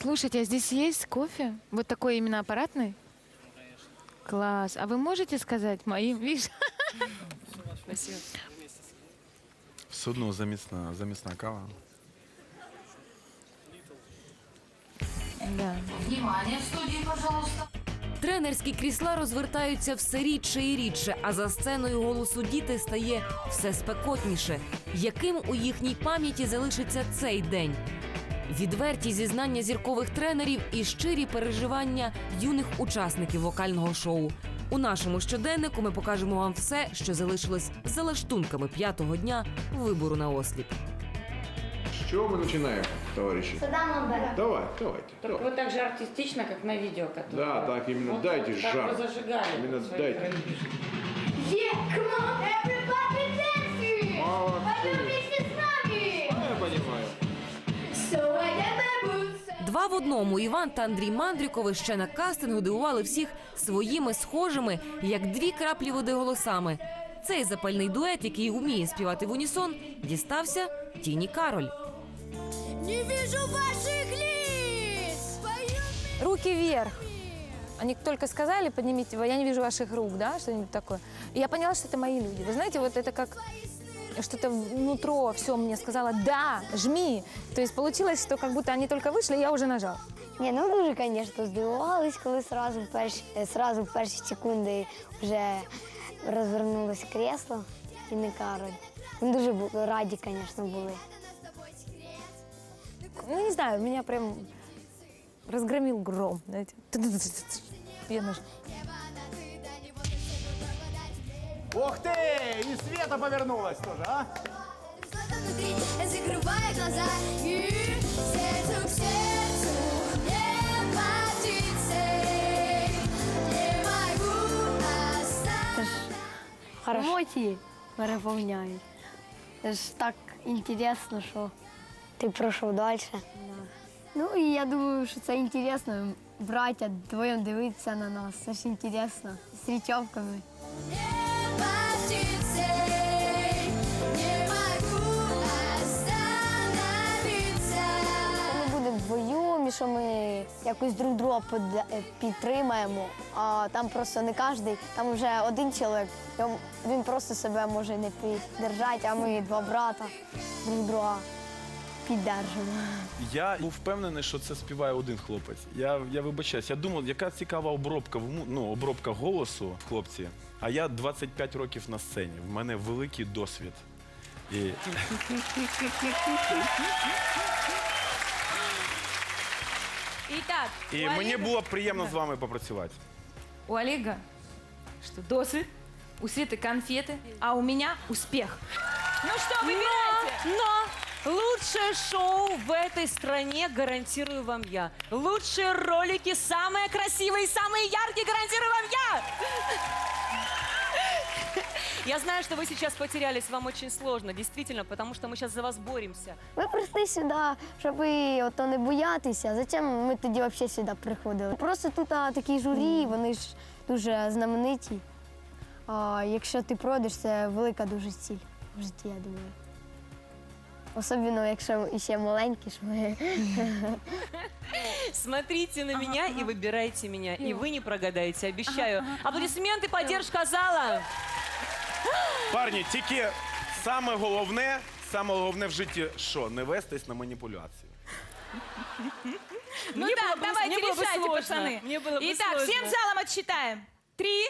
Слушайте, а здесь есть кофе? Вот такой именно аппаратный? Класс. А вы можете сказать моим? Видишь? Спасибо. Все одно замісна, замісна кава. Да. Внимание, в студии, пожалуйста. Тренерські крісла розвертаються все рідше і рідше, а за сценою голосу діти стає все спекотніше. Яким у їхній пам'яті залишиться цей день? Відверті зізнання зіркових тренерів і щирі переживання юних учасників вокального шоу. У нашому щоденнику ми покажемо вам все, що залишилось за лаштунками п'ятого дня вибору на осліп. С чего мы начинаем, товарищи? Давай, давайте. Только давай. вот так же артистично, как на видео, которое. Да, так именно, Вот дайте так жар. вы зажигали. Именно свои дайте. кровишки. Yeah, come on, everybody dancing! Молодцы. Пойдем вместе с нами! Я понимаю. So I get my boots. Два в одному Іван та Андрій Мандрікови ще на кастингу дивували всіх своїми схожими, як дві краплі води голосами. Цей запальний дует, який вміє співати в унісон, дістався Тіні Кароль. Не вижу ваших лиц! Поют Руки вверх. Они только сказали, поднимите, я не вижу ваших рук, да, что-нибудь такое. И я поняла, что это мои люди. Вы знаете, вот это как что-то внутро все мне сказала, да, жми. То есть получилось, что как будто они только вышли, и я уже нажал. Ні, ну дуже, звісно, здивувались, коли сразу в перші, е, сразу в перші секунди вже розвернулося кресло і не Кароль. Ми дуже бу- раді, звісно, були. Ну, не знаю, меня прям разгромил гром, знаете. Я нажала. Ух ты! И Света повернулась тоже, а? Что-то внутри, закрывая глаза И сердцу к сердцу не потиться Не могу остаться Емоції переповняють. Це ж так інтересно, що ти пройшов далі. Ну і я думаю, що це інтересно. Браття двоєм дивитися на нас. Це ж інтересно. З річовками. Не Що ми якось друг друга підтримаємо. А там просто не кожен, там вже один чоловік, він просто себе може не піддержати, а ми два брата друг друга піддержимо. Я був впевнений, що це співає один хлопець. Я, я вибачаюсь, я думав, яка цікава обробка в ну, обробка голосу в хлопці. А я 25 років на сцені. В мене великий досвід. І Итак, І мені було приємно з вами попрацювати. у Олега что досвид, у Светы конфеты, а у меня успех. Ну что, выбирайте. Но лучшее шоу в этой стране гарантирую вам я. Лучшие ролики, самые красивые, самые яркие гарантирую вам я. Я знаю, что вы сейчас потерялись, вам очень сложно, действительно, потому что мы сейчас за вас боремся. Ми прийшли сюди, щоб і ото не боятися. Зачем ми тоді взагалі сюди приходили? Просто тут а, такі журі, вони ж дуже знамениті. А якщо ти пройдеш, це велика дуже ціль в житті, я думаю. Особливо, якщо ще маленькі, ж ми. Смотрите на меня и выбирайте меня, и вы не прогадаете, обещаю. Аплодисменты, поддержка зала. Парні, тільки саме головне, саме головне в житті що? Не вестись на маніпуляцію. Ну Мне так, было бы- давайте мне было бы решайте, сложно. пацаны. Мне было бы Итак, сложно. всем залом отсчитаем. Три.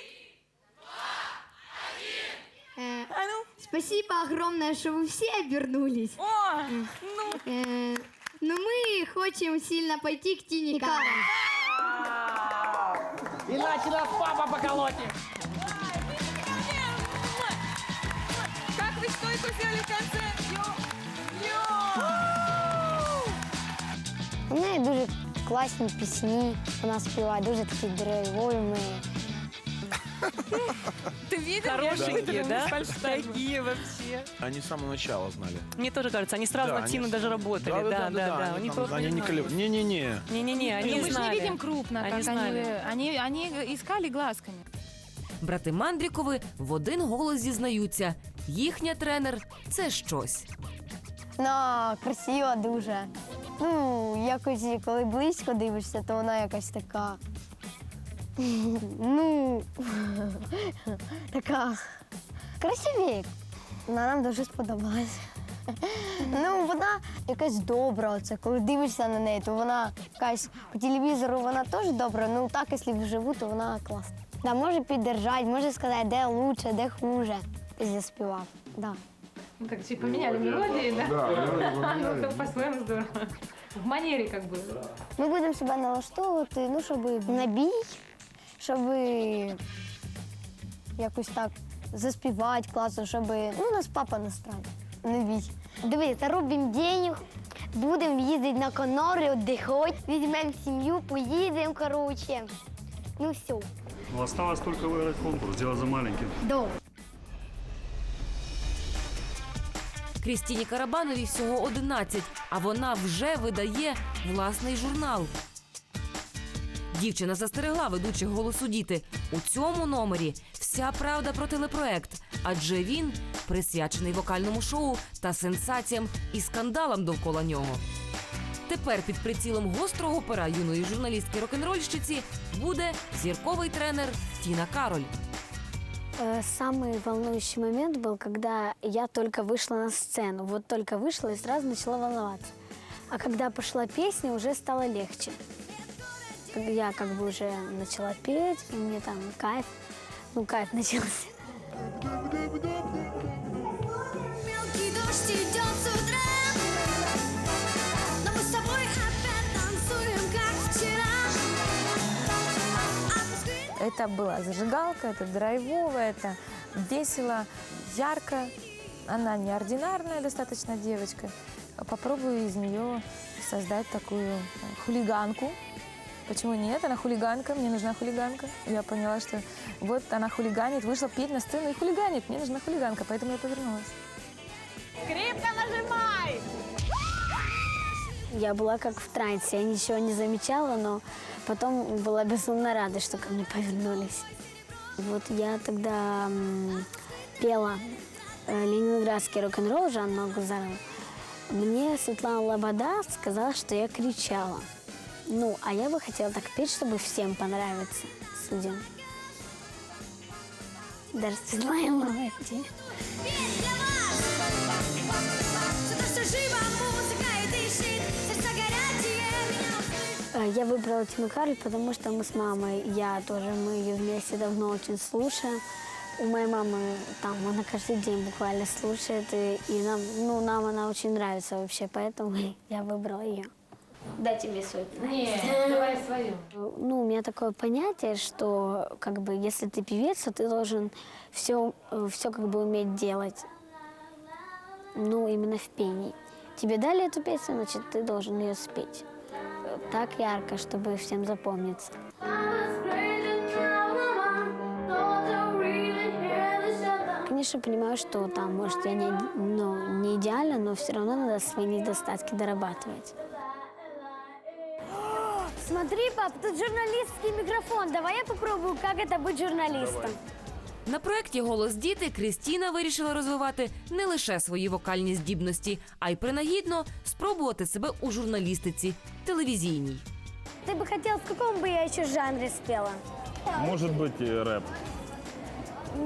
А ну. Спасибо огромное, что вы все обернулись О, ну. Э, Но мы хотим сильно пойти к Тине Кароль Иначе нас папа поколотит. стойку сделали в конце? Йо. Йо. У неї дуже класні пісні, вона співає, дуже такі драйвові. Ми Ты видел? Хорошенькие, да? Такие вообще. Они с самого начала знали. Мне тоже кажется, они сразу Да, на Тину они- даже работали. Да, да, да. Они, Они там- тоже они не колеб- Не-не-не. Не-не-не, они Мы же не знали. видим крупно, Они как знали. они, они, они искали глазками. Брати Мандрікови в один голос зізнаються. Їхня тренер це щось. вона красива дуже. Ну, якось, коли близько дивишся, то вона якась така. Ну, така красиві. Вона нам дуже сподобалась. Ну, вона якась добра. Оце. Коли дивишся на неї, то вона якась по телевізору вона теж добра, ну так, якщо вживу, то вона класна. Може піддержати, може сказати, де краще, де хуже. І заспівав. Да. Ну, как чуть поменяли мелодии, да? Да, мелодию Ну, поменяли. как по-своему здорово. В манере как бы. Ми будемо себе налаштовувати, ну, щоб на бій, щоб якось так заспівати класно, щоб ну, нас папа настрає. На бій. Дивись, заробимо денег, будемо їздити на Канари, віддихати, візьмемо сім'ю, поїдемо, коротше. Ну все. Ну, осталось только выиграть конкурс, дело за маленьким. Добре. Крістіні Карабановій всього 11, а вона вже видає власний журнал. Дівчина застерегла ведучих голосу діти. У цьому номері вся правда про телепроект, адже він присвячений вокальному шоу та сенсаціям і скандалам довкола нього. Тепер під прицілом гострого пера юної журналістки рок-н-рольщиці буде зірковий тренер Тіна Кароль. Э, Самый волнующий момент был, когда я только вышла на сцену. Вот только вышла и сразу начала волноваться. А когда пошла песня, уже стало легче. Я как бы уже начала петь, и мне там кайф, ну кайф начался. Это была зажигалка, это драйвово, это весело, ярко. Она неординарная достаточно девочка. Попробую из нее создать такую э, хулиганку. Почему нет? Она хулиганка, мне нужна хулиганка. Я поняла, что вот она хулиганит, вышла петь на сцену и хулиганит. Мне нужна хулиганка, поэтому я повернулась. Крепко нажимай! Я была как в трансе, я ничего не замечала, но потом была безумно рада, что ко мне повернулись. Вот я тогда пела э, ленинградский рок-н-ролл Жанна Гузарова. Мне Светлана Лобода сказала, что я кричала. Ну, а я бы хотела так петь, чтобы всем понравиться судьям. Даже Светлана молодец. Я выбрала Тину Кароль, потому что мы с мамой, я тоже, мы ее вместе давно очень слушаем. У моей мамы там она каждый день буквально слушает, и, и нам, ну, нам она очень нравится вообще, поэтому я выбрала ее. Дайте мне свой. Нет, давай свою. Ну, у меня такое понятие, что как бы если ты певец, то ты должен все, все как бы уметь делать. Ну, именно в пении. Тебе дали эту песню, значит, ты должен ее спеть Э, Так ярко, чтобы всем запомниться. I was crazy, now I'm not really here to shut down. Конечно, понимаю, что там, может, я не, ну, не идеально, но все равно надо свои недостатки дорабатывать. Смотри, пап, тут журналістський мікрофон. Давай я попробую, як це бути журналістом. На проєкті Голос діти Крістіна вирішила розвивати не лише свої вокальні здібності, а й принагідно спробувати себе у журналістиці телевізійній. Ти би хотів, в якому би я ще жанрі спела? Может быть, и рэп.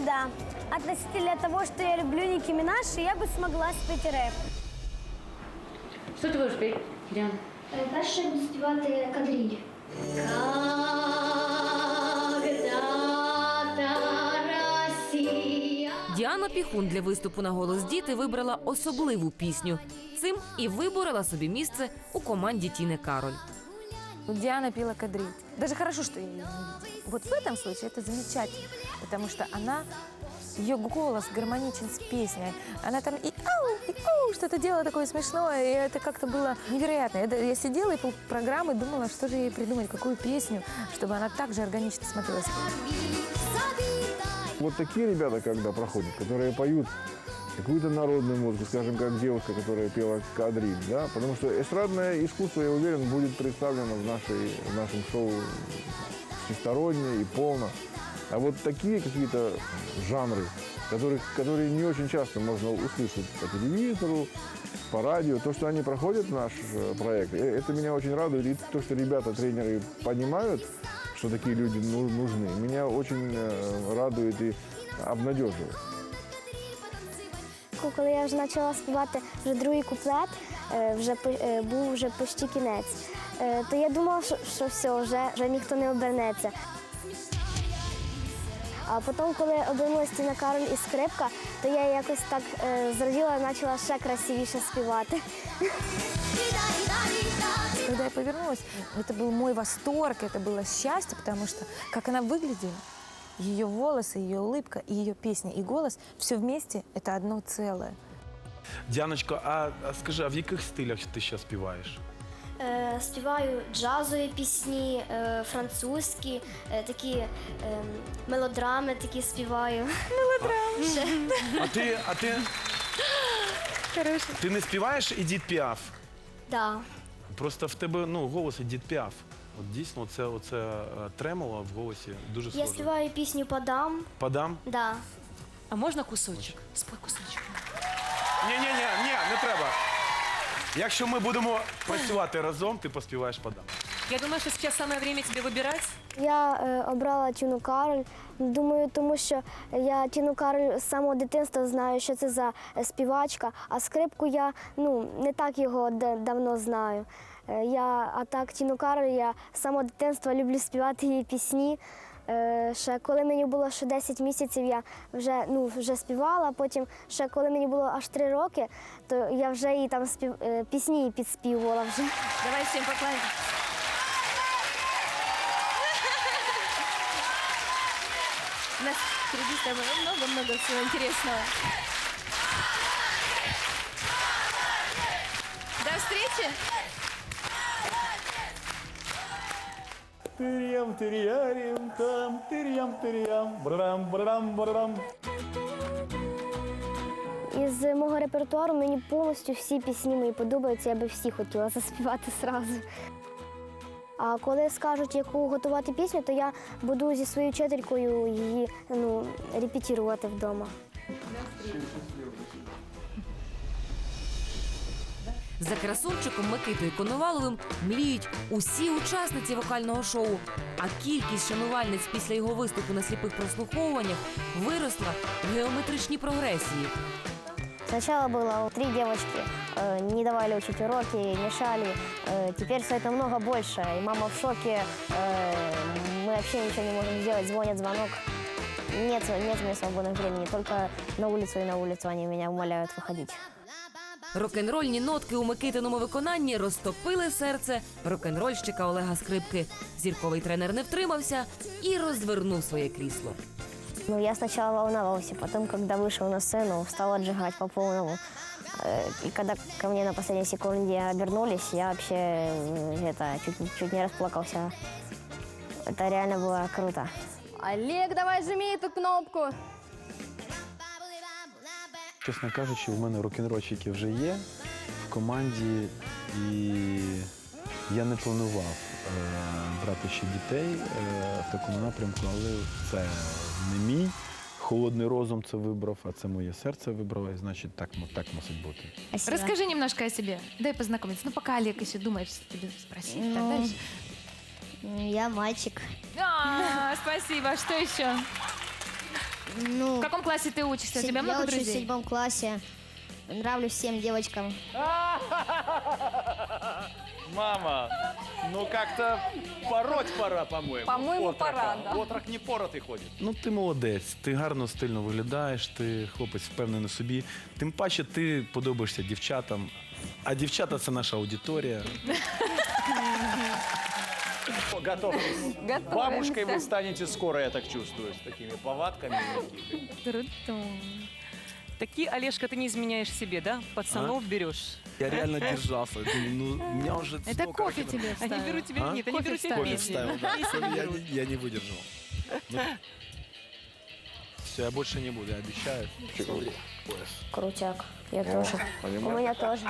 Да. Относительно того, что я люблю Ники Минаж, я бы смогла спеть рэп. Что ты будешь петь, Диана? Перше буду співати кадриль. Діана Піхун для виступу на голос діти вибрала особливу пісню. Цим і виборола собі місце у команді Тіни Кароль. Вот Диана пела кадриль. Даже хорошо, что я ее не видела. Вот в этом случае это замечательно, потому что она, ее голос гармоничен с песней. Она там и ау, и ау, что-то делала такое смешное, и это как-то было невероятно. Я, я сидела и полпрограммы думала, что же ей придумать, какую песню, чтобы она так же органично смотрелась. Вот такие ребята, когда проходят, которые поют какую-то народную музыку, скажем, как девушка, которая пела кадриль, да, потому что эстрадное искусство, я уверен, будет представлено в, нашей, в нашем шоу всесторонне и полно. А вот такие какие-то жанры, которых, которые не очень часто можно услышать по телевизору, по радио. То, что они проходят наш э, проект, э, это меня очень радует. И то, что ребята, тренеры понимают, что такие люди ну- нужны, меня очень э, радует и обнадеживает. Коли я вже почала співати вже другий куплет, е, вже е, був вже почти кінець, е, то я думала, що, що все, вже, вже ніхто не обернеться. А потім, коли обернулася Тіна Кароль і скрипка, то я якось так зраділа і почала ще красивіше співати. Когда я повернулась, это был мой восторг, это было счастье, потому что как она выглядела, ее волосы, ее улыбка, и ее песня, и голос, все вместе – это одно целое. Діаночко, а, а скажи, а в яких стилях ти ще співаєш? Е, співаю джазові пісні, е, французькі, е, такі е, мелодрами такі співаю. Мелодрами. А ти, а ти, ти не співаєш Едіт Піаф? Да. Просто в тебе ну, голос Дід Піаф. От дійсно, це оце е, тремоло в голосі дуже Я схоже. співаю пісню Подам. Подам? Да. А можна кусочок? Спой кусочок. Ні, ні, ні, ні, не треба. Якщо ми будемо працювати разом, ти поспіваєш подам. Я думаю, что сейчас самое время тебе выбирать. Я е, обрала Тіну Кароль. Думаю, тому що я Тіну Кароль з самого дитинства знаю, що це за е, співачка, а скрипку я ну, не так його давно знаю. Е, Я, а так Тіну Кароль я з самого дитинства люблю співати її пісні. Е, Ще коли мені було ще 10 місяців, я вже, ну, вже співала. Потім, ще коли мені було аж 3 роки, то я вже її там спів, е, пісні підспівувала вже. Давай всем поклоним. впереди с тобой много-много всего интересного. До встречи! Тырьям, тырьярим, там, тырьям, тырьям, брам, брам, брам. Із мого репертуару мені повністю всі пісні мої подобаються, я би всі хотіла заспівати зразу. А коли скажуть, яку готувати пісню, то я буду зі своєю вчителькою її ну, репетирувати вдома. За красунчиком Микитою Коноваловим мліють усі учасниці вокального шоу. А кількість шанувальниць після його виступу на сліпих прослуховуваннях виросла в геометричній прогресії. Сначала было три девочки, э, не давали учить уроки, мешали. Э, теперь стоит намного больше, и мама в шоке. Э, мы вообще ничего не можем сделать, звонят звонок. Нет, нет мне свободного времени, только на улицу и на улицу они меня умоляют выходить. Рок-н-рольні нотки у Микитиному виконанні розтопили серце рок-н-рольщика Олега Скрипки. Зірковий тренер не втримався і розвернув своє крісло. Ну, я сначала волновался, потом, когда вышел на сцену, стал отжигать по полному. Э, И когда ко мне на последней секунде обернулись, я вообще э, это, чуть, чуть не расплакался. Это реально было круто. Олег, давай жми эту кнопку. Чесно кажучи, в мене рок-н-рольщики вже є в команді, і я не планував е, брати ще дітей е, в такому напрямку, але це не мій. Холодний розум це вибрав, а це моє серце вибрало, і значить так, му- так мусить бути. Расскажи немножко о себе. Дай познакомиться. Ну, пока Олег еще думает, что тебе спросить. Так Ну, дальше. Я мальчик. А, спасибо. А Что еще? Ну, В каком классе ты учишься? У се- тебя я много учусь в друзей? седьмом классе. Нравлюсь всем девочкам. Мама, ну как-то пороть пора, по-моему. По-моему, Отрока. пора, да. Отрок не поротый ходит. Ну, ти молодець, ти гарно стильно виглядаєш, ти хлопець впевнений в собі. Тим паче ти подобаєшся дівчатам. А дівчата це наша аудиторія. Готов. Готовимся. Бабушкой вы станете скоро, я так чувствую, с такими повадками. Круто. Таки, Олежка, ты не изменяешь себе, да? Пацанов берешь. Я реально держався. Ну, у меня уже Это столько кофе років- тебе Они вставил. берут тебе, А? нет, они Кофе берут тебе вставил. песни. Вставил, да. Песни Я, берут. не- я не выдержал. Ну, все, я больше не буду, я обещаю. Крутяк. Я тоже. У меня тоже.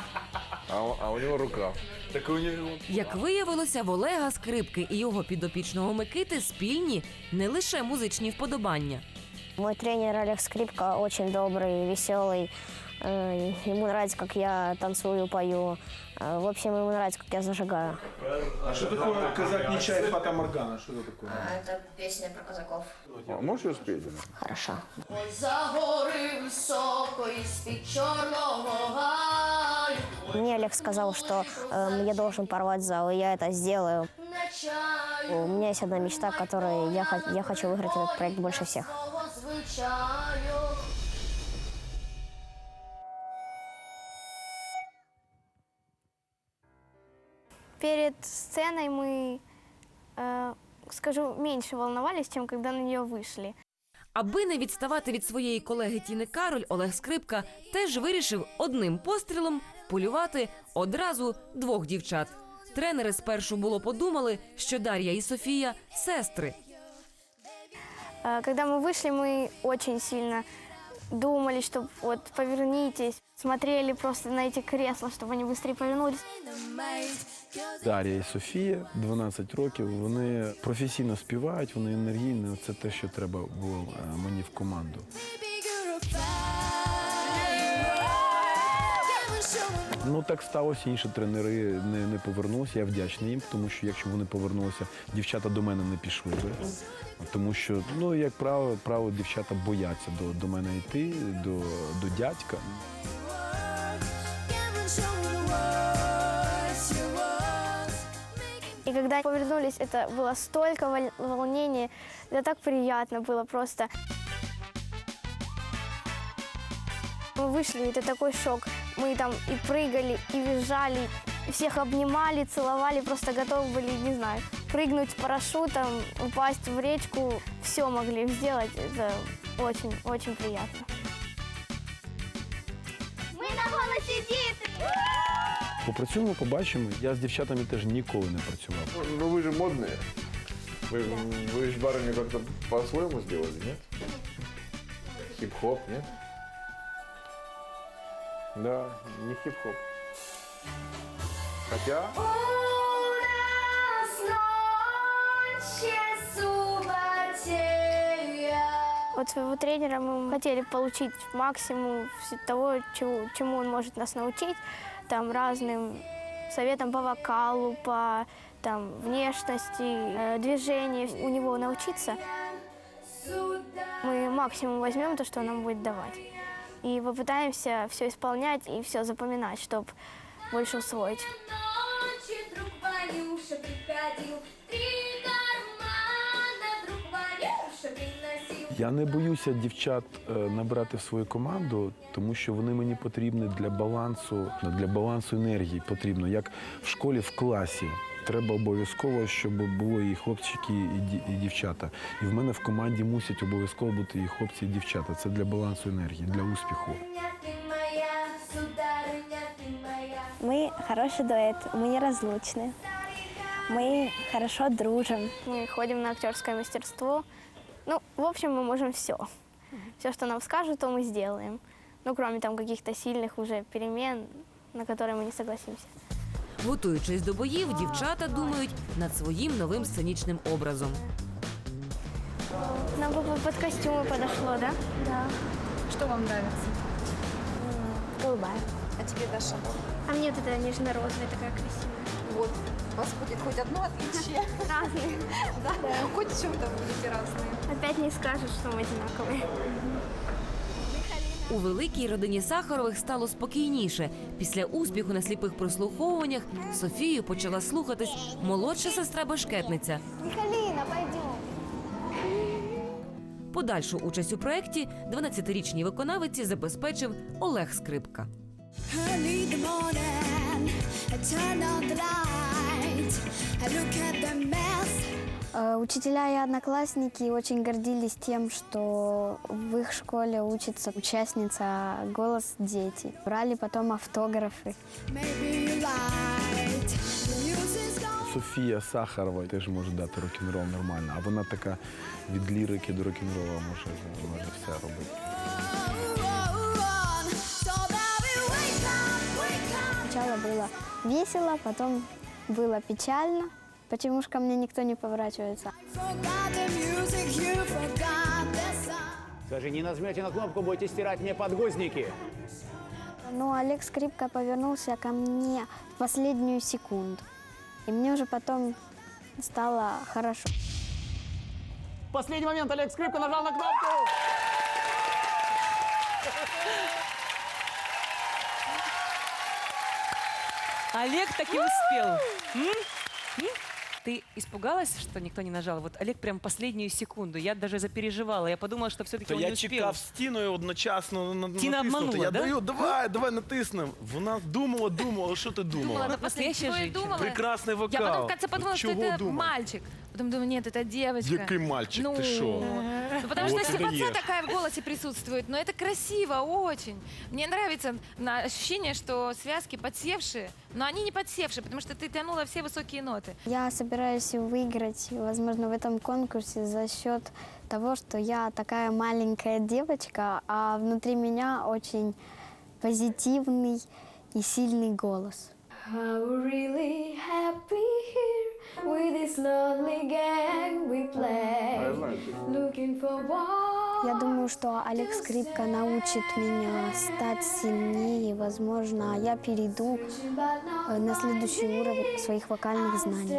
А, у- а у него рука. Так у нього... Як виявилося, в Олега Скрипки і його підопічного Микити спільні не лише музичні вподобання. Мой тренер Олег Скрипка очень добрый, веселый. Э, Ему нравится, как я танцую, пою. Э, В общем, ему нравится, как я зажигаю. А что такое казак не чай Фата Моргана? Что это такое? Это песня про казаков. А можешь ее спеть? Хорошо. Ой, за гори високої з-під чорного гаю Мне Олег сказал, что эм, я должен порвать зал, и я это сделаю. У меня есть одна мечта, которой я, я хочу выиграть этот проект больше всех. Перед сценой мы, э, скажу, меньше волновались, чем когда на нее вышли. Аби не відставати від своєї колеги Тіни Кароль, Олег Скрипка теж вирішив одним пострілом полювати одразу двох дівчат. Тренери спершу було подумали, що Дар'я і Софія сестри. Э, Когда мы вышли, мы очень сильно думали, что вот повернитесь, смотрели просто на эти кресла, чтобы они быстрее повернулись. Дар'я і Софія, 12 років. Вони професійно співають, вони енергійні. Це те, що треба було е, мені в команду. Ну так сталося. Інші тренери не, не повернулися. Я вдячний їм, тому що якщо б вони повернулися, дівчата до мене не пішли би. Тому що, ну як правило, правило, дівчата бояться до, до мене йти, до, до дядька. И когда повернулись, это было столько вол- волнения, это так приятно было просто. Мы вышли, это такой шок. Мы там и прыгали, и визжали, и всех обнимали, целовали, просто готовы были, не знаю, прыгнуть с парашютом, упасть в речку. Все могли сделать. Это очень-очень приятно. Ми на голосі діти! Попрацюємо, побачимо. Я з дівчатами теж ніколи не працював. Ну вы же модные. Вы, вы же барыню как-то по-своему сделали, нет? Хип-хоп, нет? Да, не хип-хоп. Хотя... У нас ночі субботея. От своего тренера мы хотели получить максимум того, чему, чему он может нас научить, там разным советам по вокалу, по там, внешности, э, движению, у него научиться. Мы максимум возьмем то, что он нам будет давать. И попытаемся все исполнять и все запоминать, чтобы больше усвоить. Я не боюся дівчат е, набрати в свою команду, тому що вони мені потрібні для балансу, для балансу енергії потрібно, як в школі в класі. Треба обов'язково, щоб було і хлопчики, і, ді- і дівчата. І в мене в команді мусять обов'язково бути і хлопці, і дівчата. Це для балансу енергії, для успіху. Ти моя, судариня, ти моя. Мы хороший дуэт, мы неразлучны. Мы хорошо дружим. Мы ходим на актерское мастерство. Ну, в общем, мы можем все. Все, что нам скажут, то мы сделаем. Ну, кроме там каких-то сильных уже перемен, на которые мы не согласимся. Готуючись до боїв, дівчата думають над своїм новим сценічним образом. Нам бы под костюмы подошло, да? Да. Что вам нравится? Голубая. А тебе, Даша? А мне вот эта нежно-розовая такая красивая. Вот. У вас будет хоть одно отличие. Разные. Да? Хоть в чем-то будете разные. Опять не скажешь, что мы одинаковые. У великій родині Сахарових стало спокійніше. Після успіху на сліпих прослуховуваннях Софію почала слухатись молодша сестра бешкетниця. Михалина, пойдем. Подальшу участь у проєкті 12-річній виконавиці забезпечив Олег Скрипка. Early in the morning, I turn on the light, Учителя и одноклассники очень гордились тем, что в их школе учится участница «Голос дети». Брали потом автографы. Maybe you're right. The music's gone. Софія Сахарова теж може дати рок-н-рол нормально, а вона така від лірики до рок-н-рола може, може все робити. Run. So baby, wake up, wake up. Сначала было весело, потом было печально. Почему ж ко мне никто не поворачивается? Скажи, не нажмете на кнопку, будете стирать мне подгузники. Но Олег Скрипка повернулся ко мне в последнюю секунду. И мне уже потом стало хорошо. В последний момент Олег Скрипка нажал на кнопку. Олег таки успел. М? М? Ты испугалась, что никто не нажал? Вот Олег прям последнюю секунду. Я даже запереживала. Я подумала, що все-таки То он я не успел. чекав стіною одночасно на- на- Тіна натиснути. обманула, Я да? даю, давай, давай натиснем. Вона думала, думала, що ти думала? Думала, настоящая что я женщина. думала. Прекрасний вокал. Я потом в конце подумала, что Чого это думать? мальчик. Потом думаю, нет, это девочка. Який мальчик, ну, ти що? Ну, потому Вот что ты даешь. такая в голосе присутствует, но это красиво очень. Мне нравится на ощущение, что связки подсевшие, но они не подсевшие, потому что ты тянула все высокие ноты. Я собираюсь выиграть, возможно, в этом конкурсе за счет того, что я такая маленькая девочка, а внутри меня очень позитивный и сильный голос. I'm really happy here with this lonely gang we play. Looking for one. Я думаю, что Олег Скрипка научит меня стать сильнее, возможно, я перейду э, на следующий уровень своих вокальных знаний.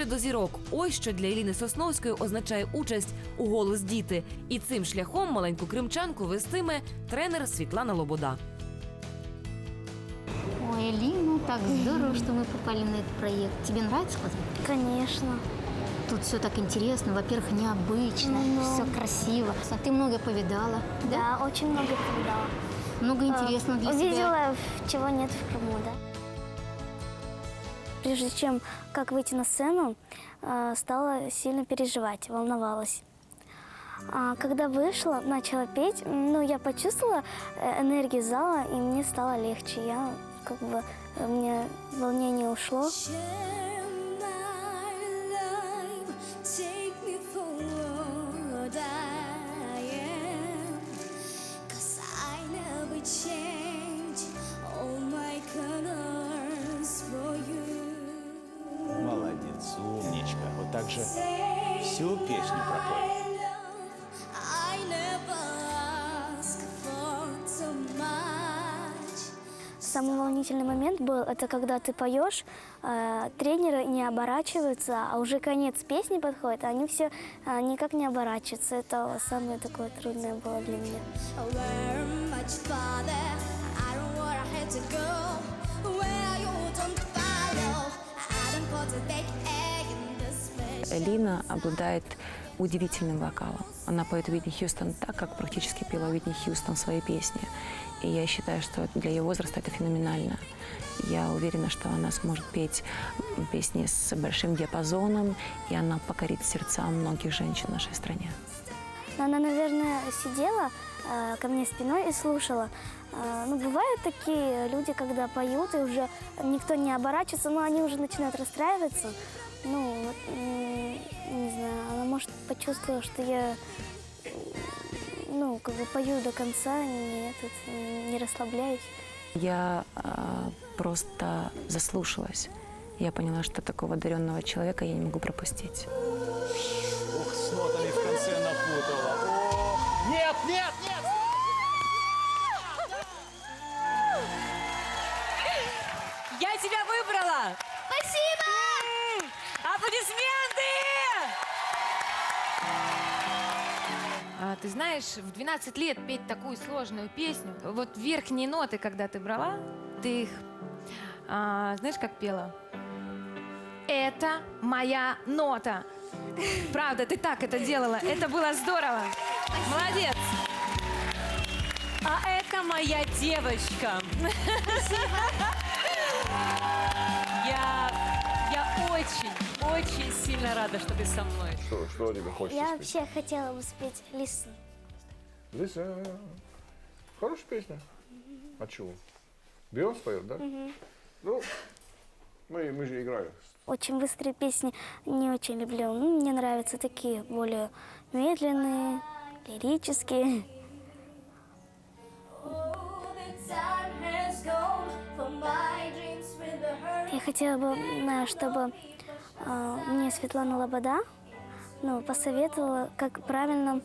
Ближче до зірок. Ось що для Еліни Сосновської означає участь у голос діти. І цим шляхом маленьку кримчанку вестиме тренер Світлана Лобода. Ой, Элин, ну так здорово, что мы попали на этот проект. Тебе нравится, Коза? Конечно. Тут все так интересно. Во-первых, необычно, Ну. все красиво. А ты много повидала. Да, очень много повидала. Много интересного для себя. Увидела, чего нет в Крыму, да. Прежде чем как выйти на сцену, э, стала сильно переживать, волновалась. А когда вышла, начала петь, ну, я почувствовала э, энергию зала, и мне стало легче. Я как бы, э, мне волнение ушло. Всю песню пропой. Самый волнительный момент был, это когда ты поешь, э, тренеры не оборачиваются, а уже конец песни подходит, а они все э, никак не оборачиваются. Это самое такое трудное было для меня. Where you don't follow. I don't to take Лина обладает удивительным вокалом. Она поет Уитни Хьюстон так, как практически пела Уитни Хьюстон свои песни. И я считаю, что для ее возраста это феноменально. Я уверена, что она сможет петь песни с большим диапазоном, и она покорит сердца многих женщин в нашей стране. Она, наверное, сидела э, ко мне спиной и слушала. Э, ну, бывают такие люди, когда поют, и уже никто не оборачивается, но они уже начинают расстраиваться. Ну, не знаю, она, может, почувствовала, что я, ну, как бы пою до конца, не, этот, не расслабляюсь. Я а, просто заслушалась. Я поняла, что такого одаренного человека я не могу пропустить. Знаешь, в 12 лет петь такую сложную песню, вот верхние ноты, когда ты брала, ты их, а, знаешь, как пела? Это моя нота. Правда, ты так это делала. Это было здорово. Молодец. А это моя девочка. Я, я очень, очень сильно рада, что ты со мной. Что, что тебе хочется Я спеть? вообще хотела бы спеть «Лисы». Здесь э, хорошая песня. А чего? Бейонс поет, да? Ну, мы, мы же играем. Очень быстрые песни не очень люблю. Ну, Мне нравятся такие более медленные, лирические. Я хотела бы, чтобы А, Мне Светлана Лобода ну, посоветовала, как правильно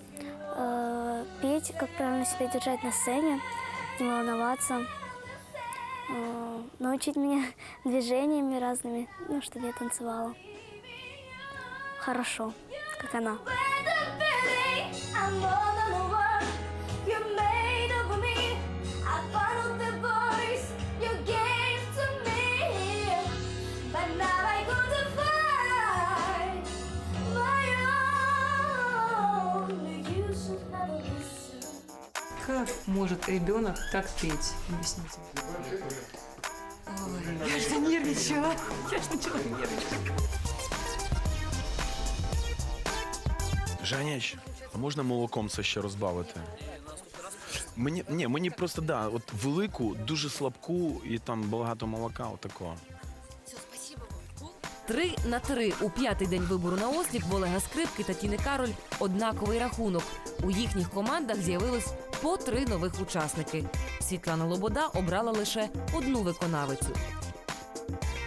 э, петь, как правильно себя держать на сцене, не волноваться, э, научить меня движениями разными, ну, чтобы я танцевала хорошо, как она. Как может ребенок так петь? Объясните. Ой, я же занервничала. Я же начала нервничать. Жаняч, а можна молоком це ще розбавити? Мені, ні, мені просто да, от велику, дуже слабку і там багато молока, отакого. Три на три у п'ятий день вибору на осліп в Олега Скрипки та Тіни Кароль однаковий рахунок. У їхніх командах з'явилось по три нових учасники. Світлана Лобода обрала лише одну виконавицю.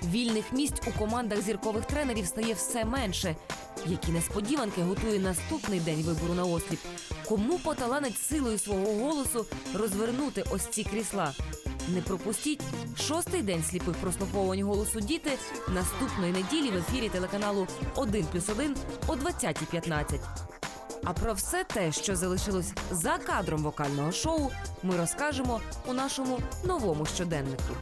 Вільних місць у командах зіркових тренерів стає все менше. Які несподіванки готує наступний день вибору на осліп? Кому поталанить силою свого голосу розвернути ось ці крісла? Не пропустіть шостий день сліпих прослуховувань голосу діти наступної неділі в ефірі телеканалу один плюс один о 20.15. А про все те, що залишилось за кадром вокального шоу, ми розкажемо у нашому новому щоденнику.